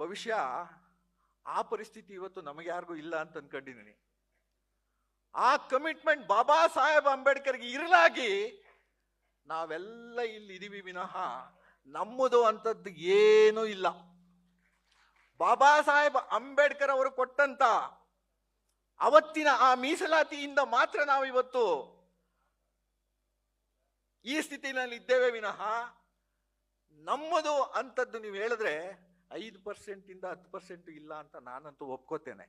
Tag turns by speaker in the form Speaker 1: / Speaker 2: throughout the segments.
Speaker 1: ಭವಿಷ್ಯ ಆ ಪರಿಸ್ಥಿತಿ ಇವತ್ತು ನಮಗೆ ಯಾರಿಗೂ ಇಲ್ಲ ಅಂತ ಅನ್ಕೊಂಡಿದ್ದೀನಿ. ಆ ಕಮಿಟ್ಮೆಂಟ್ ಬಾಬಾ ಸಾಹೇಬ್ ಅಂಬೇಡ್ಕರ್ಗೆ ಇರಲಾಗಿ ನಾವೆಲ್ಲ ಇಲ್ಲಿ ಇದೀವಿ ವಿನಃ ನಮ್ಮದು ಅಂತದ್ದು ಏನೂ ಇಲ್ಲ. ಬಾಬಾ ಸಾಹೇಬ್ ಅಂಬೇಡ್ಕರ್ ಅವರು ಕೊಟ್ಟಂತ ಅವತ್ತಿನ ಆ ಮೀಸಲಾತಿಯಿಂದ ಮಾತ್ರ ನಾವು ಇವತ್ತು ಈ ಸ್ಥಿತಿನಲ್ಲಿ ಇದ್ದೇವೆ ವಿನಃ ನಮ್ಮದು ಅಂತದ್ದು ನೀವು ಹೇಳಿದ್ರೆ ಐದು ಪರ್ಸೆಂಟಿಂದ ಹತ್ತು ಪರ್ಸೆಂಟ್ ಇಲ್ಲ ಅಂತ ನಾನಂತೂ ಒಪ್ಕೋತೇನೆ.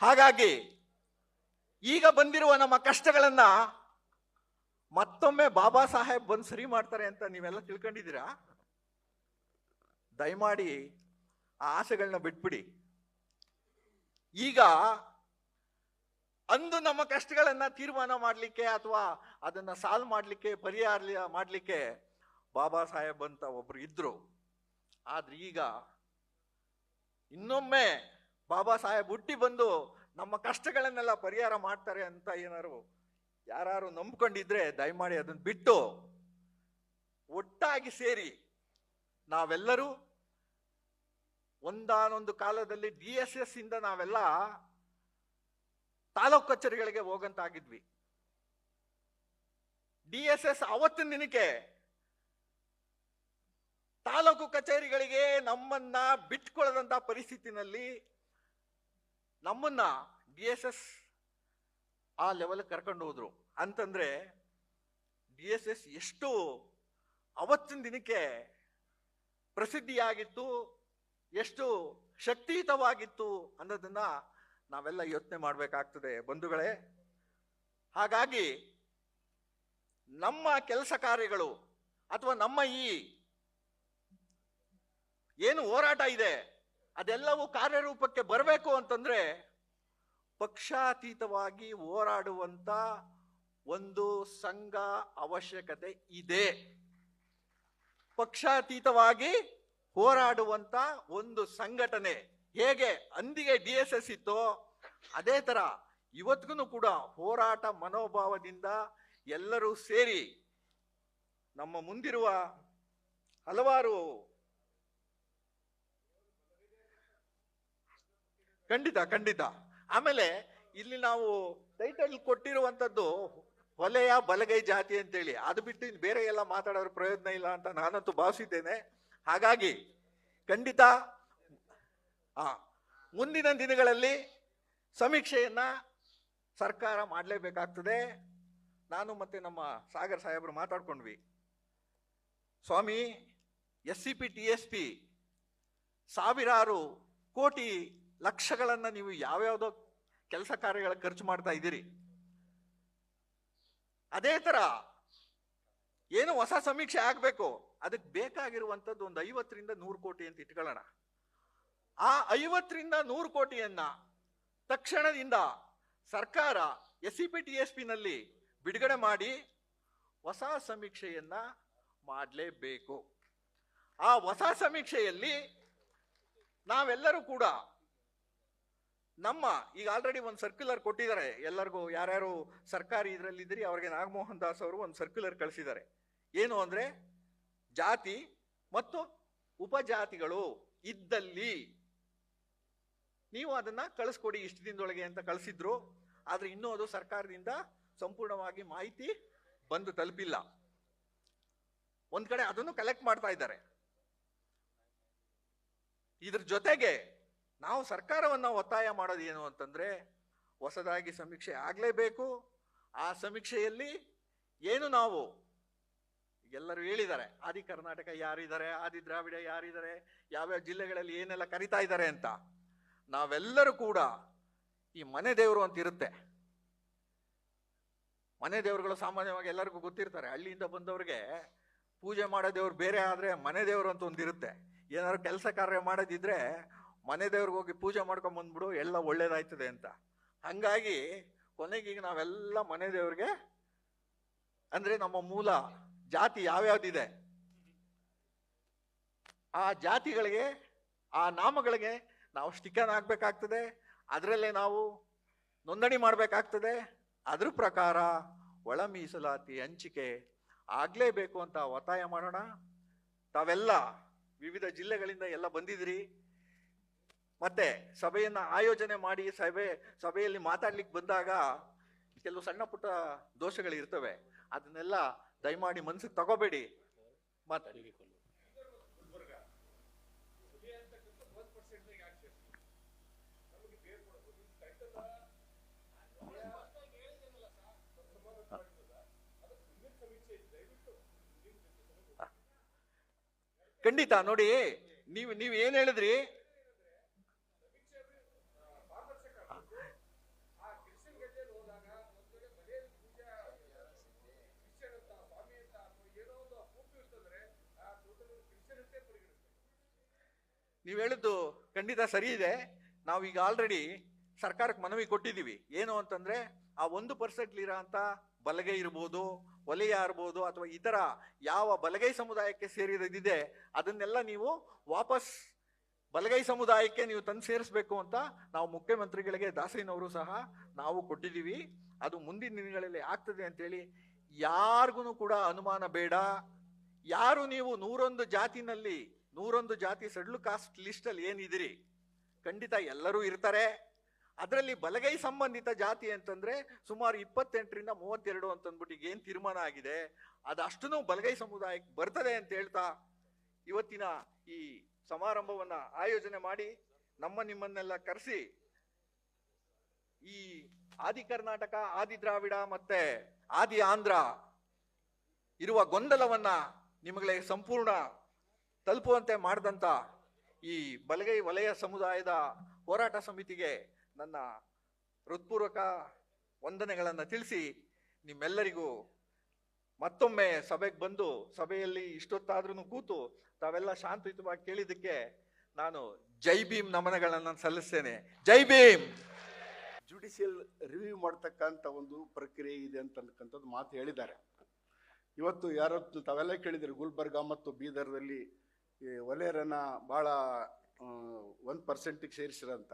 Speaker 1: ಹಾಗಾಗಿ ಈಗ ಬಂದಿರುವ ನಮ್ಮ ಕಷ್ಟಗಳನ್ನ ಮತ್ತೊಮ್ಮೆ ಬಾಬಾ ಸಾಹೇಬ್ ಬಂದು ಸರಿ ಮಾಡ್ತಾರೆ ಅಂತ ನೀವೆಲ್ಲ ತಿಳ್ಕೊಂಡಿದ್ದೀರಾ? ದಯಮಾಡಿ ಆ ಆಸೆಗಳನ್ನ ಬಿಟ್ಬಿಡಿ. ಈಗ ಅಂದು ನಮ್ಮ ಕಷ್ಟಗಳನ್ನ ತೀರ್ಮಾನ ಮಾಡಲಿಕ್ಕೆ ಅಥವಾ ಅದನ್ನ ಸಾಲ್ವ್ ಮಾಡಲಿಕ್ಕೆ, ಪರಿಹಾರ ಮಾಡಲಿಕ್ಕೆ ಬಾಬಾ ಸಾಹೇಬ್ ಅಂತ ಒಬ್ರು ಇದ್ರು. ಆದ್ರೆ ಈಗ ಇನ್ನೊಮ್ಮೆ ಬಾಬಾ ಸಾಹೇಬ್ ಹುಟ್ಟಿ ಬಂದು ನಮ್ಮ ಕಷ್ಟಗಳನ್ನೆಲ್ಲ ಪರಿಹಾರ ಮಾಡ್ತಾರೆ ಅಂತ ಏನಾರು ಯಾರು ನಂಬ್ಕೊಂಡಿದ್ರೆ ದಯಮಾಡಿ ಅದನ್ನ ಬಿಟ್ಟು ಒಟ್ಟಾಗಿ ಸೇರಿ ನಾವೆಲ್ಲರೂ ಒಂದಾನೊಂದು ಕಾಲದಲ್ಲಿ ಡಿ ಎಸ್ ಎಸ್ ಇಂದ ನಾವೆಲ್ಲ ತಾಲೂಕು ಕಚೇರಿಗಳಿಗೆ ಹೋಗಂತಾಗಿದ್ವಿ. ಡಿ ಎಸ್ ಎಸ್ ಅವತ್ತಿನ ದಿನಕ್ಕೆ ತಾಲೂಕು ಕಚೇರಿಗಳಿಗೆ ನಮ್ಮನ್ನ ಬಿಟ್ಕೊಳ್ಳದಂತ ಪರಿಸ್ಥಿತಿನಲ್ಲಿ ನಮ್ಮನ್ನ ಡಿ ಎಸ್ ಎಸ್ ಆ ಲೆವೆಲ್ ಕರ್ಕೊಂಡು ಹೋದ್ರು. ಅಂತಂದ್ರೆ ಡಿ ಎಸ್ ಎಸ್ ಎಷ್ಟು ಅವತ್ತಿನ ದಿನಕ್ಕೆ ಪ್ರಸಿದ್ಧಿಯಾಗಿತ್ತು ಎಷ್ಟು ಶಕ್ತಿಯುತವಾಗಿತ್ತು ಅನ್ನೋದನ್ನ ನಾವೆಲ್ಲ ಯೋಚನೆ ಮಾಡಬೇಕಾಗ್ತದೆ ಬಂಧುಗಳೇ. ಹಾಗಾಗಿ ನಮ್ಮ ಕೆಲಸ ಕಾರ್ಯಗಳು ಅಥವಾ ನಮ್ಮ ಈ ಏನು ಹೋರಾಟ ಇದೆ, ಅದೆಲ್ಲವೂ ಕಾರ್ಯರೂಪಕ್ಕೆ ಬರಬೇಕು ಅಂತಂದ್ರೆ ಪಕ್ಷಾತೀತವಾಗಿ ಹೋರಾಡುವಂತ ಒಂದು ಸಂಘ ಅವಶ್ಯಕತೆ ಇದೆ. ಪಕ್ಷಾತೀತವಾಗಿ ಹೋರಾಡುವಂತ ಒಂದು ಸಂಘಟನೆ ಹೇಗೆ ಅಂದಿಗೆ ಡಿ ಎಸ್ ಎಸ್ ಇತ್ತೋ ಅದೇ ತರ ಇವತ್ತಿಗೂ ಕೂಡ ಹೋರಾಟ ಮನೋಭಾವದಿಂದ ಎಲ್ಲರೂ ಸೇರಿ ನಮ್ಮ ಮುಂದಿರುವ ಹಲವಾರು ಖಂಡಿತ ಖಂಡಿತ. ಆಮೇಲೆ ಇಲ್ಲಿ ನಾವು ಟೈಟಲ್ ಕೊಟ್ಟಿರುವಂತದ್ದು ಹೊಲೆಯ ಬಲಗೈ ಜಾತಿ ಅಂತೇಳಿ. ಅದು ಬಿಟ್ಟು ಬೇರೆ ಎಲ್ಲ ಮಾತಾಡೋದ್ರ ಪ್ರಯೋಜನ ಇಲ್ಲ ಅಂತ ನಾನಂತೂ ಭಾವಿಸಿದ್ದೇನೆ. ಹಾಗಾಗಿ ಖಂಡಿತ, ಆ, ಮುಂದಿನ ದಿನಗಳಲ್ಲಿ ಸಮೀಕ್ಷೆಯನ್ನ ಸರ್ಕಾರ ಮಾಡಲೇಬೇಕಾಗ್ತದೆ. ನಾನು ಮತ್ತೆ ನಮ್ಮ ಸಾಗರ್ ಸಾಹೇಬರು ಮಾತಾಡ್ಕೊಂಡ್ವಿ. ಸ್ವಾಮಿ, S C P, T S P ಸಾವಿರಾರು ಕೋಟಿ ಲಕ್ಷಗಳನ್ನು ನೀವು ಯಾವ್ಯಾವುದೋ ಕೆಲಸ ಕಾರ್ಯಗಳ ಖರ್ಚು ಮಾಡ್ತಾ ಇದ್ದೀರಿ. ಅದೇ ಥರ ಏನು ಹೊಸ ಸಮೀಕ್ಷೆ ಆಗ್ಬೇಕು. ಅದಕ್ಕೆ ಬೇಕಾಗಿರುವಂಥದ್ದು ಒಂದು ಐವತ್ತರಿಂದ ನೂರು ಕೋಟಿ ಅಂತ ಇಟ್ಕೊಳ್ಳೋಣ. ಆ ಐವತ್ತರಿಂದ ನೂರು ಕೋಟಿಯನ್ನ ತಕ್ಷಣದಿಂದ ಸರ್ಕಾರ S C P T S ಪಿನಲ್ಲಿ ಬಿಡುಗಡೆ ಮಾಡಿ ಹೊಸ ಸಮೀಕ್ಷೆಯನ್ನ ಮಾಡಲೇಬೇಕು. ಆ ಹೊಸ ಸಮೀಕ್ಷೆಯಲ್ಲಿ ನಾವೆಲ್ಲರೂ ಕೂಡ ನಮ್ಮ ಈಗ ಆಲ್ರೆಡಿ ಒಂದು ಸರ್ಕ್ಯುಲರ್ ಕೊಟ್ಟಿದ್ದಾರೆ. ಎಲ್ಲರಿಗೂ ಯಾರ್ಯಾರು ಸರ್ಕಾರಿ ಇದರಲ್ಲಿ ಇದ್ರಿ ಅವ್ರಿಗೆ ನಾಗಮೋಹನ್ ದಾಸ್ ಅವರು ಒಂದು ಸರ್ಕ್ಯುಲರ್ ಕಳಿಸಿದ್ದಾರೆ. ಏನು ಅಂದ್ರೆ ಜಾತಿ ಮತ್ತು ಉಪಜಾತಿಗಳು ಇದ್ದಲ್ಲಿ ನೀವು ಅದನ್ನ ಕಳಿಸ್ಕೊಡಿ ಇಷ್ಟು ದಿನದೊಳಗೆ ಅಂತ ಕಳಿಸಿದ್ರು. ಆದ್ರೆ ಇನ್ನೂ ಅದು ಸರ್ಕಾರದಿಂದ ಸಂಪೂರ್ಣವಾಗಿ ಮಾಹಿತಿ ಬಂದು ತಲುಪಿಲ್ಲ. ಒಂದ್ ಕಡೆ ಅದನ್ನು ಕಲೆಕ್ಟ್ ಮಾಡ್ತಾ ಇದ್ದಾರೆ. ಇದ್ರ ಜೊತೆಗೆ ನಾವು ಸರ್ಕಾರವನ್ನ ಒತ್ತಾಯ ಮಾಡೋದು ಏನು ಅಂತಂದ್ರೆ ಹೊಸದಾಗಿ ಸಮೀಕ್ಷೆ ಆಗಲೇಬೇಕು. ಆ ಸಮೀಕ್ಷೆಯಲ್ಲಿ ಏನು ನಾವು ಎಲ್ಲರೂ ಹೇಳಿದ್ದಾರೆ, ಆದಿ ಕರ್ನಾಟಕ ಯಾರಿದ್ದಾರೆ, ಆದಿ ದ್ರಾವಿಡ ಯಾರಿದ್ದಾರೆ, ಯಾವ್ಯಾವ ಜಿಲ್ಲೆಗಳಲ್ಲಿ ಏನೆಲ್ಲ ಕರಿತಾ ಇದ್ದಾರೆ ಅಂತ. ನಾವೆಲ್ಲರೂ ಕೂಡ ಈ ಮನೆ ದೇವರು ಅಂತ ಇರುತ್ತೆ. ಮನೆ ದೇವರುಗಳು ಸಾಮಾನ್ಯವಾಗಿ ಎಲ್ಲರಿಗೂ ಗೊತ್ತಿರ್ತಾರೆ, ಹಳ್ಳಿಯಿಂದ ಬಂದವ್ರಿಗೆ ಪೂಜೆ ಮಾಡೋ ದೇವ್ರು ಬೇರೆ ಆದ್ರೆ ಮನೆ ದೇವರು ಅಂತ ಒಂದಿರುತ್ತೆ ಏನಾದ್ರು ಕೆಲಸ ಕಾರ್ಯ ಮಾಡೋದಿದ್ರೆ ಮನೆ ದೇವ್ರಿಗೆ ಹೋಗಿ ಪೂಜೆ ಮಾಡ್ಕೊಂಡ್ ಬಂದ್ಬಿಡು, ಎಲ್ಲ ಒಳ್ಳೇದಾಯ್ತದೆ ಅಂತ. ಹಂಗಾಗಿ ಕೊನೆಗೆ ಈಗ ನಾವೆಲ್ಲ ಮನೆ ದೇವ್ರಿಗೆ ಅಂದ್ರೆ ನಮ್ಮ ಮೂಲ ಜಾತಿ ಯಾವ್ಯಾವ್ದಿದೆ? ಆ ಜಾತಿಗಳಿಗೆ, ಆ ನಾಮಗಳಿಗೆ ನಾವು ಸ್ಟಿಕನ್ ಹಾಕ್ಬೇಕಾಗ್ತದೆ, ಅದರಲ್ಲೇ ನಾವು ನೋಂದಣಿ ಮಾಡಬೇಕಾಗ್ತದೆ. ಅದ್ರ ಪ್ರಕಾರ ಒಳ ಮೀಸಲಾತಿ ಹಂಚಿಕೆ ಆಗಲೇಬೇಕು ಅಂತ ಒತ್ತಾಯ ಮಾಡೋಣ. ತಾವೆಲ್ಲ ವಿವಿಧ ಜಿಲ್ಲೆಗಳಿಂದ ಎಲ್ಲ ಬಂದಿದ್ರಿ ಮತ್ತೆ ಸಭೆಯನ್ನು ಆಯೋಜನೆ ಮಾಡಿ ಸಭೆ, ಸಭೆಯಲ್ಲಿ ಮಾತಾಡ್ಲಿಕ್ಕೆ ಬಂದಾಗ ಕೆಲವು ಸಣ್ಣ ಪುಟ್ಟ ದೋಷಗಳಿರ್ತವೆ. ಅದನ್ನೆಲ್ಲ ದಯಮಾಡಿ ಮನ್ಸಿಗೆ ತಗೋಬೇಡಿ. ಮಾತಾಡಿ ಖಂಡಿತ ನೋಡಿ ನೀವು ನೀವು ಏನ್ ಹೇಳಿದ್ರಿ? ನೀವು ಹೇಳಿದ್ದು ಖಂಡಿತ ಸರಿ ಇದೆ. ನಾವು ಈಗ ಆಲ್ರೆಡಿ ಸರ್ಕಾರಕ್ಕೆ ಮನವಿ ಕೊಟ್ಟಿದ್ದೀವಿ. ಏನು ಅಂತಂದರೆ, ಆ ಒಂದು ಪರ್ಸೆಂಟ್ ಇರೋ ಅಂತ ಬಲಗೈ ಇರ್ಬೋದು, ಒಲೆಯ ಇರ್ಬೋದು, ಅಥವಾ ಇತರ ಯಾವ ಬಲಗೈ ಸಮುದಾಯಕ್ಕೆ ಸೇರಿದಿದೆ ಅದನ್ನೆಲ್ಲ ನೀವು ವಾಪಸ್ ಬಲಗೈ ಸಮುದಾಯಕ್ಕೆ ನೀವು ತಂದು ಸೇರಿಸ್ಬೇಕು ಅಂತ ನಾವು ಮುಖ್ಯಮಂತ್ರಿಗಳಿಗೆ ದಾಸಯ್ಯನವರು ಸಹ ನಾವು ಕೊಟ್ಟಿದ್ದೀವಿ. ಅದು ಮುಂದಿನ ದಿನಗಳಲ್ಲಿ ಆಗ್ತದೆ ಅಂತೇಳಿ ಯಾರಿಗೂ ಕೂಡ ಅನುಮಾನ ಬೇಡ. ಯಾರು ನೀವು ನೂರೊಂದು ಜಾತಿನಲ್ಲಿ ನೂರೊಂದು ಜಾತಿ ಸಡ್ಲು ಕಾಸ್ಟ್ ಲಿಸ್ಟ್ ಅಲ್ಲಿ ಏನಿದಿರಿ? ಖಂಡಿತ ಎಲ್ಲರೂ ಇರ್ತಾರೆ. ಅದರಲ್ಲಿ ಬಲಗೈ ಸಂಬಂಧಿತ ಜಾತಿ ಅಂತಂದ್ರೆ ಸುಮಾರು ಇಪ್ಪತ್ತೆಂಟರಿಂದ ಮೂವತ್ತೆರಡು ಅಂತಂದ್ಬಿಟ್ಟು ಈಗ ಏನ್ ತೀರ್ಮಾನ ಆಗಿದೆ. ಅದಷ್ಟನ್ನು ಬಲಗೈ ಸಮುದಾಯಕ್ಕೆ ಬರ್ತದೆ ಅಂತ ಹೇಳ್ತಾ ಇವತ್ತಿನ ಈ ಸಮಾರಂಭವನ್ನ ಆಯೋಜನೆ ಮಾಡಿ ನಮ್ಮ ನಿಮ್ಮನ್ನೆಲ್ಲ ಕರೆಸಿ ಈ ಆದಿ ಕರ್ನಾಟಕ, ಆದಿ ದ್ರಾವಿಡ ಮತ್ತೆ ಆದಿ ಆಂಧ್ರ ಇರುವ ಗೊಂದಲವನ್ನ ನಿಮಗೆ ಸಂಪೂರ್ಣ ತಲುಪುವಂತೆ ಮಾಡಿದಂತ ಈ ಬಲಗೈ ವಲಯ ಸಮುದಾಯದ ಹೋರಾಟ ಸಮಿತಿಗೆ ನನ್ನ ಹೃತ್ಪೂರ್ವಕ ವಂದನೆಗಳನ್ನು ತಿಳಿಸಿ ನಿಮ್ಮೆಲ್ಲರಿಗೂ ಮತ್ತೊಮ್ಮೆ ಸಭೆಗೆ ಬಂದು ಸಭೆಯಲ್ಲಿ ಇಷ್ಟೊತ್ತಾದ್ರೂ ಕೂತು ತಾವೆಲ್ಲ ಶಾಂತಿಯುತವಾಗಿ ಕೇಳಿದ್ದಕ್ಕೆ ನಾನು ಜೈ ಭೀಮ್ ನಮನಗಳನ್ನು ಸಲ್ಲಿಸ್ತೇನೆ. ಜೈ ಭೀಮ್!
Speaker 2: ಜುಡಿಷಿಯಲ್ ರಿವ್ಯೂ ಮಾಡ್ತಕ್ಕಂಥ ಒಂದು ಪ್ರಕ್ರಿಯೆ ಇದೆ ಅಂತಕ್ಕಂಥದ್ದು ಮಾತು ಹೇಳಿದ್ದಾರೆ. ಇವತ್ತು ಯಾರು ತಾವೆಲ್ಲ ಕೇಳಿದ್ರು ಗುಲ್ಬರ್ಗ ಮತ್ತು ಬೀದರ್ದಲ್ಲಿ ಈ ಒಲೆಯರನ್ನ ಭಾಳ ಒಂದು ಪರ್ಸೆಂಟಿಗೆ ಸೇರಿಸಿರಂತ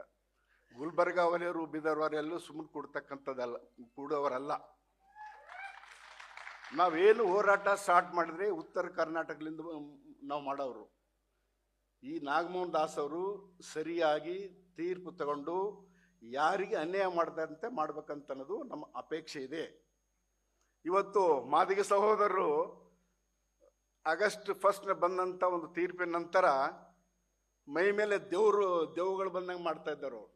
Speaker 2: ಗುಲ್ಬರ್ಗ ವಲಯರು ಬಿದರ್ವರೆಲ್ಲೂ ಸುಮ್ಮನೆ ಕೊಡ್ತಕ್ಕಂಥದ್ದಲ್ಲ ಕೂಡೋವರಲ್ಲ ನಾವೇನು ಹೋರಾಟ ಸ್ಟಾರ್ಟ್ ಮಾಡಿದ್ರೆ ಉತ್ತರ ಕರ್ನಾಟಕದಿಂದ ನಾವು ಮಾಡೋರು. ಈ ನಾಗಮೋಹನ್ ದಾಸ್ ಅವರು ಸರಿಯಾಗಿ ತೀರ್ಪು ತಗೊಂಡು ಯಾರಿಗೆ ಅನ್ಯಾಯ ಮಾಡದಂತೆ ಮಾಡ್ಬೇಕಂತ ಅನ್ನೋದು ನಮ್ಮ ಅಪೇಕ್ಷೆ ಇದೆ. ಇವತ್ತು ಮಾದಿಗ ಸಹೋದರರು ಆಗಸ್ಟ್ ಫಸ್ಟ್ ಬಂದಂತ ಒಂದು ತೀರ್ಪಿನ ನಂತರ ಮೈ ಮೇಲೆ ದೇವ್ರು ದೇವುಗಳು ಬಂದಂಗೆ ಮಾಡ್ತಾ ಇದ್ದಾರೆ ಅವರು.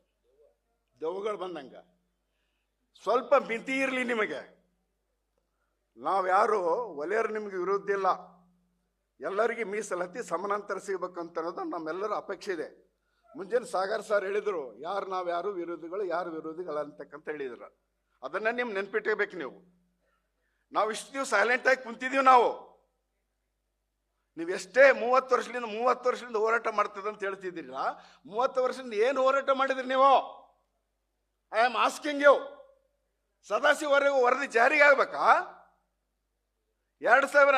Speaker 2: ದೆವ್ವಗಳು ಬಂದಂಗ. ಸ್ವಲ್ಪ ಮಿತಿ ಇರಲಿ ನಿಮಗೆ. ನಾವ್ಯಾರು ಒಲೆಯರು ನಿಮಗೆ ವಿರುದ್ಧ ಇಲ್ಲ. ಎಲ್ಲರಿಗೆ ಮೀಸಲಾತಿ ಸಮಾನಾಂತರ ಸಿಗ್ಬೇಕಂತ ಅನ್ನೋದು ನಮ್ಮೆಲ್ಲರ ಅಪೇಕ್ಷೆ ಇದೆ. ಮುಂಜಾನೆ ಸಾಗರ್ ಸರ್ ಹೇಳಿದರು, ಯಾರು ನಾವು ಯಾರು ವಿರೋಧಿಗಳು ಯಾರು ವಿರೋಧಿಗಳು ಅಂತಕ್ಕಂತ ಹೇಳಿದ್ರು. ಅದನ್ನ ನಿಮ್ ನೆನ್ಪಿಟ್ಕೋಬೇಕು ನೀವು. ನಾವು ಇಷ್ಟು ಸೈಲೆಂಟ್ ಆಗಿ ಕುಂತಿದೀವಿ ನಾವು. ನೀವು ಎಷ್ಟೇ ಮೂವತ್ತು ವರ್ಷದಿಂದ ಮೂವತ್ತು ವರ್ಷದಿಂದ ಹೋರಾಟ ಮಾಡ್ತದೆ ಅಂತ ಹೇಳ್ತಿದ್ದೀರಲ್ಲ ಮೂವತ್ತು ವರ್ಷದಿಂದ ಏನು ಹೋರಾಟ ಮಾಡಿದ್ರಿ ನೀವು? ಐ ಆಮ್ ಆಸ್ಕಿಂಗ್ ಯು ಸದಾಶಿವರೆಗೂ ವರದಿ ಜಾರಿಗೆ ಆಗ್ಬೇಕಾ? ಎರಡು ಸಾವಿರ